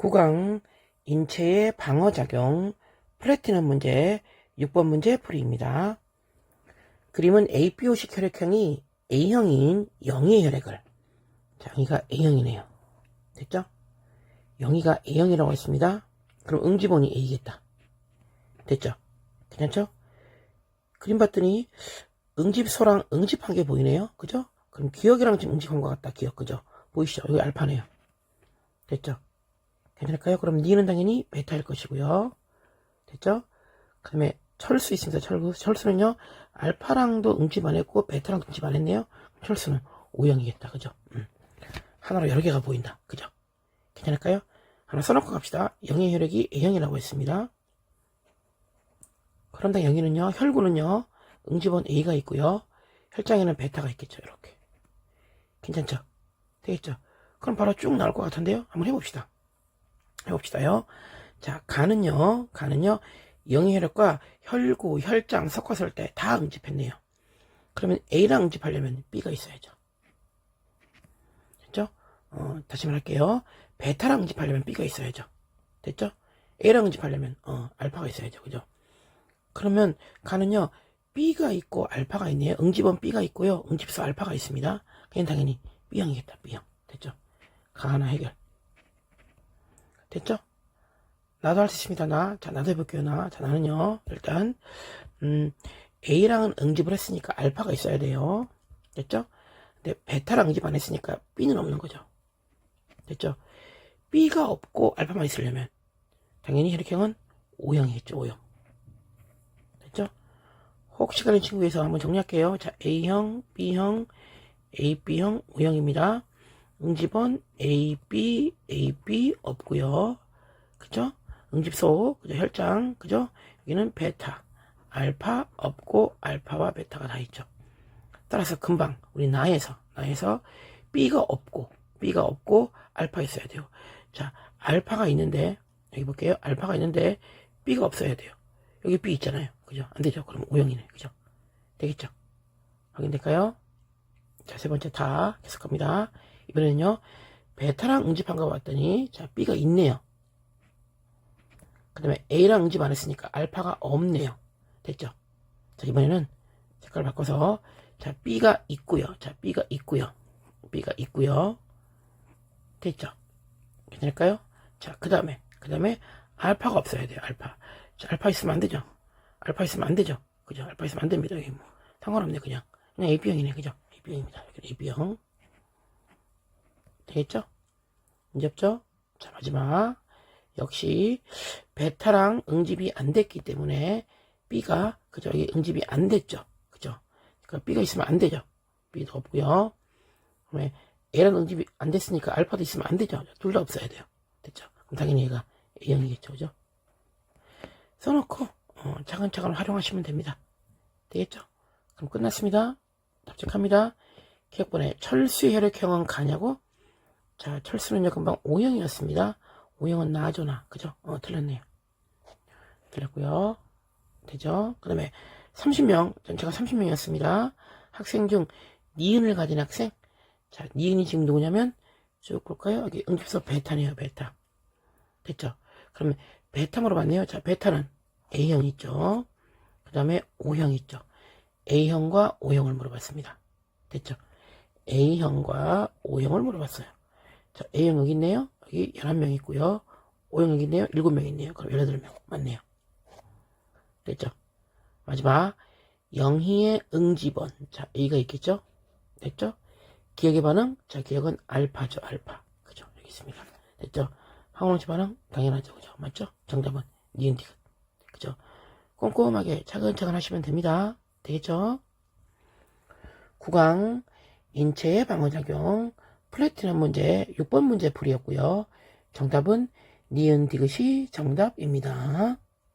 구강 인체의 방어작용 플래티넘 문제 6번 문제 풀이입니다. 그림은 ABO식 혈액형이 A형인 영의 혈액을 자, 여기가 A형이네요. 됐죠? 영희가 A형이라고 했습니다. 그럼 응집원이 A겠다. 됐죠? 괜찮죠? 그림 봤더니 응집소랑 응집한 게 보이네요. 그죠? 그럼 기억이랑 지금 응집한 것 같다. 기억. 그죠? 보이시죠? 여기 알파네요. 됐죠? 괜찮을까요? 그럼 니는 당연히 베타일 것이고요. 됐죠? 그 다음에 철수 있습니다. 철수. 철수는요, 알파랑도 응집 안 했고, 베타랑도 응집 안 했네요. 철수는 O형이겠다. 그죠? 음. 하나로 여러 개가 보인다. 그죠? 괜찮을까요? 하나 써놓고 갑시다. 영의 혈액이 A형이라고 했습니다. 그럼 당 영희는요, 혈구는요, 응집원 A가 있고요. 혈장에는 베타가 있겠죠. 이렇게. 괜찮죠? 되겠죠? 그럼 바로 쭉 나올 것 같은데요? 한번 해봅시다. 해봅시다요. 자, 간은요, 간은요, 영의 혈액과 혈구, 혈장 섞었을 때 다 응집했네요. 그러면 A랑 응집하려면 B가 있어야죠. 됐죠? 어, 다시 말할게요. 베타랑 응집하려면 B가 있어야죠. 됐죠? A랑 응집하려면, 어, 알파가 있어야죠. 그죠? 그러면 간은요, B가 있고 알파가 있네요. 응집은 B가 있고요. 응집수 알파가 있습니다. 그냥 당연히 B형이겠다. B형. 됐죠? 가 하나 해결. 됐죠? 나도 할 수 있습니다. 나. 자, 나도 해볼게요. 나. 자, 나는요. 일단, 음, A랑은 응집을 했으니까 알파가 있어야 돼요. 됐죠? 근데 베타랑 응집 안 했으니까 B는 없는 거죠. 됐죠? B가 없고 알파만 있으려면 당연히 혈액형은 O형이겠죠. O형. 됐죠? 혹시 가는 친구 위해서 한번 정리할게요. 자, A형, B형, AB형, O형입니다. 응집원 AB, AB 없고요. 그죠? 응집소, 그죠? 혈장, 그죠? 여기는 베타, 알파 없고 알파와 베타가 다 있죠. 따라서 금방 우리 나에서 나에서 B가 없고 B가 없고 알파 있어야 돼요. 자, 알파가 있는데 여기 볼게요. 알파가 있는데 B가 없어야 돼요. 여기 B 있잖아요. 그죠? 안 되죠. 그럼 O형이네. 그죠? 되겠죠? 확인될까요? 자, 세 번째 다 계속 갑니다. 이번에는요, 베타랑 응집한 거 봤더니, 자, B가 있네요. 그 다음에 A랑 응집 안 했으니까 알파가 없네요. 됐죠? 자, 이번에는 색깔 바꿔서, 자, B가 있고요. 자, B가 있고요. B가 있고요. 됐죠? 괜찮을까요? 자, 그 다음에, 그 다음에 알파가 없어야 돼요. 알파. 자, 알파 있으면 안 되죠? 알파 있으면 안 되죠? 그죠? 알파 있으면 안 됩니다. 여기 뭐, 상관없네, 그냥. 그냥 AB형이네, 그죠? AB형입니다. AB형. 되겠죠? 문제 없죠? 자, 마지막. 역시, 베타랑 응집이 안 됐기 때문에, B가, 그죠? 이게 응집이 안 됐죠? 그죠? 그러니까 B가 있으면 안 되죠? B도 없고요 그다음에 A랑 응집이 안 됐으니까 알파도 있으면 안 되죠? 둘 다 없어야 돼요. 됐죠? 그럼 당연히 얘가 A형이겠죠? 그죠? 써놓고, 어, 차근차근 활용하시면 됩니다. 되겠죠? 그럼 끝났습니다. 답책합니다. 기억번에 철수 혈액형은 가냐고? 자, 철수는요, 금방 O형이었습니다. O형은 나죠, 나. 그죠? 어, 틀렸네요. 틀렸고요 되죠? 그 다음에 30명, 전체가 30명이었습니다. 학생 중 니은을 가진 학생. 자, 니은이 지금 누구냐면, 쭉 볼까요? 여기 응집소 베타네요, 베타. 됐죠? 그러면 베타 물어봤네요. 자, 베타는 A형 있죠? 그 다음에 O형 있죠? A형과 O형을 물어봤습니다. 됐죠? A형과 O형을 물어봤어요. 자, A형 여기 있네요. 여기 11명 있고요. O형 여기 있네요. 7명 있네요. 그럼 18명 맞네요. 됐죠? 마지막 영희의 응집원. 자, A가 있겠죠? 됐죠? 기억의 반응. 자, 기억은 알파죠. 알파. 그죠? 여기 있습니다. 됐죠? 항원치 반응 당연하죠. 그죠? 맞죠? 정답은 니은 디귿. 그죠? 꼼꼼하게 차근차근 하시면 됩니다. 되겠죠? 구강 인체의 방어작용 플래티넘 문제 6번 문제 풀이였고요. 정답은 니은 디귿이 정답입니다.